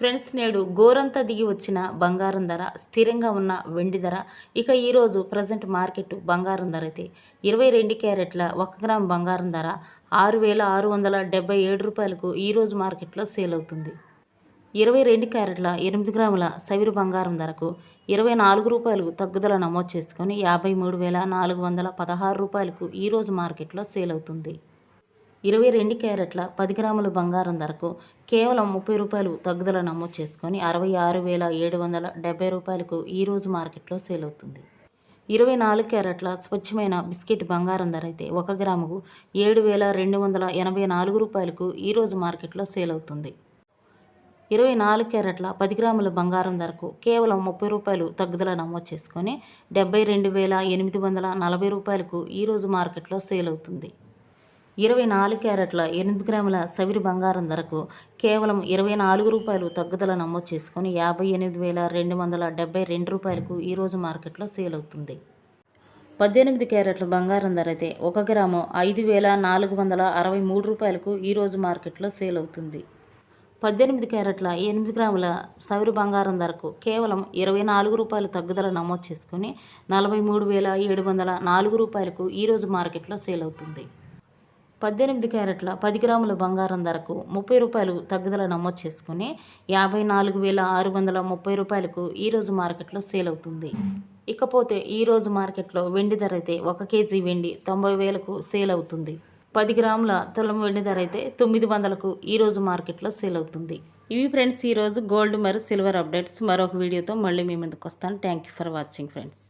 Friends నేడు గోరంతా దిగి వచ్చిన బంగారం ధర స్థిరంగా ఉన్న వెండి ధర. ఇక ఈరోజు ప్రజెంట్ మార్కెట్ బంగారం ధర అయితే ఇరవై రెండు క్యారెట్ల ఒక గ్రామ్ బంగారం ధర ఆరు వేల ఆరు వందల డెబ్బై ఏడు రూపాయలకు ఈరోజు మార్కెట్లో సేల్ అవుతుంది. ఇరవై రెండు క్యారెట్ల ఎనిమిది గ్రాముల సవిరు బంగారం ధరకు ఇరవై నాలుగు రూపాయలు తగ్గుదల నమోదు చేసుకొని యాభై మూడు వేల నాలుగు వందల పదహారు రూపాయలకు ఈరోజు మార్కెట్లో సేల్ అవుతుంది. ఇరవై రెండు క్యారెట్ల పది గ్రాముల బంగారం ధరకు కేవలం ముప్పై రూపాయలు తగ్గుదల నమోదు చేసుకొని అరవై ఆరు వేల ఏడు వందల డెబ్బై రూపాయలకు ఈరోజు మార్కెట్లో సేల్ అవుతుంది. ఇరవై నాలుగు క్యారెట్ల స్వచ్ఛమైన బిస్కెట్ బంగారం ధర అయితే ఒక గ్రాముకు ఏడు వేల రెండు వందల ఎనభై నాలుగు రూపాయలకు ఈరోజు మార్కెట్లో సేల్ అవుతుంది. ఇరవై నాలుగు క్యారెట్ల పది గ్రాముల బంగారం ధరకు కేవలం ముప్పై రూపాయలు తగ్గుదల నమోదు చేసుకొని డెబ్బై రెండు వేల ఎనిమిది వందల నలభై రూపాయలకు ఈరోజు మార్కెట్లో సేల్ అవుతుంది. ఇరవై నాలుగు క్యారెట్ల ఎనిమిది గ్రాముల సవిరి బంగారం ధరకు కేవలం ఇరవై నాలుగు రూపాయలు తగ్గుదల నమోదు చేసుకొని యాభై ఎనిమిది వేల రెండు వందల డెబ్బై రెండు రూపాయలకు ఈరోజు మార్కెట్లో సేల్ అవుతుంది. పద్దెనిమిది క్యారెట్ల బంగారం ధర అయితే ఒక గ్రాము ఐదు వేల నాలుగు వందల అరవై మూడు రూపాయలకు ఈరోజు మార్కెట్లో సేల్ అవుతుంది. పద్దెనిమిది క్యారెట్ల ఎనిమిది గ్రాముల సవిరి బంగారం ధరకు కేవలం ఇరవై నాలుగు రూపాయలు తగ్గుదల నమోదు చేసుకొని నలభై మూడు వేల ఏడు వందల నాలుగు రూపాయలకు ఈరోజు మార్కెట్లో సేల్ అవుతుంది. పద్దెనిమిది క్యారెట్ల పది గ్రాముల బంగారం ధరకు ముప్పై రూపాయలు తగ్గుదల నమోదు చేసుకుని యాభై నాలుగు వేల ఆరు వందల ముప్పై రూపాయలకు ఈరోజు మార్కెట్లో సేల్ అవుతుంది. ఇకపోతే ఈరోజు మార్కెట్లో వెండి ధర అయితే ఒక కేజీ వెండి తొంభై వేలకు సేల్ అవుతుంది. పది గ్రాముల తులం వెండి ధర అయితే తొమ్మిది వందలకు ఈరోజు మార్కెట్లో సేల్ అవుతుంది. ఇవి ఫ్రెండ్స్ ఈరోజు గోల్డ్ మరియు సిల్వర్ అప్డేట్స్. మరొక వీడియోతో మళ్ళీ మీ ముందుకు వస్తాను. Thank you for watching friends.